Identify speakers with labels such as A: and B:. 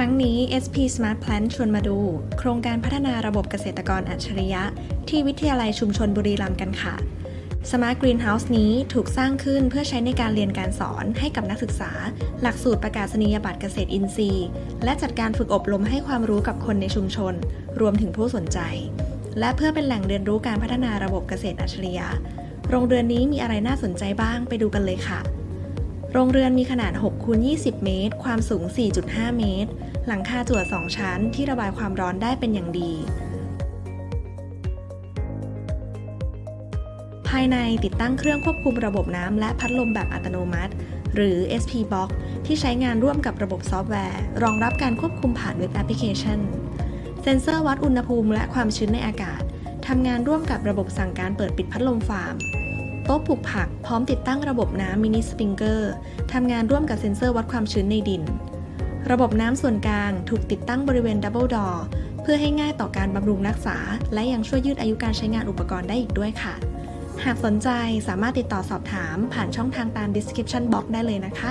A: ครั้งนี้ SP Smart Plant ชวนมาดู โครงการพัฒนาระบบเกษตรกรอัจฉริยะ ที่วิทยาลัยชุมชนบุรีรัมย์กันค่ะ Smart Greenhouse นี้ถูกสร้างขึ้นเพื่อใช้ในการเรียนการสอนให้กับนักศึกษา หลักสูตรประกาศนียบัตรเกษตรอินทรีย์ และจัดการฝึกอบรมให้ความรู้กับคนในชุมชน รวมถึงผู้สนใจ และเพื่อเป็นแหล่งเรียนรู้การพัฒนาระบบเกษตรอัจฉริยะ โรงเรือนนี้มีอะไรน่าสนใจบ้างไปดูกันเลยค่ะ โรงเรือนมีขนาด6คูณ20 เมตร ความสูง 4.5 เมตร หลังคาจั่ว 2 ชั้นที่ระบายความร้อนได้เป็นอย่างดี ภายในติดตั้งเครื่องควบคุมระบบน้ำและพัดลมแบบอัตโนมัติ หรือ SP Box ที่ใช้งานร่วมกับระบบซอฟต์แวร์ รองรับการควบคุมผ่านเว็บแอปพลิเคชัน เซ็นเซอร์วัดอุณหภูมิและความชื้นในอากาศทำงานร่วมกับระบบสั่งการเปิดปิดพัดลมฟาร์ม โต๊ะปลูกผักพร้อมติดตั้งระบบน้ำมินิสปริงเกอร์ทำงานร่วมกับเซ็นเซอร์วัดความชื้นในดิน ระบบน้ำส่วนกลางถูกติดตั้งบริเวณดับเบิลดอเพื่อให้ง่ายต่อการบำรุงรักษา และยังช่วยยืดอายุการใช้งานอุปกรณ์ได้อีกด้วยค่ะ หากสนใจสามารถติดต่อสอบถามผ่านช่องทางตาม description box ได้เลยนะคะ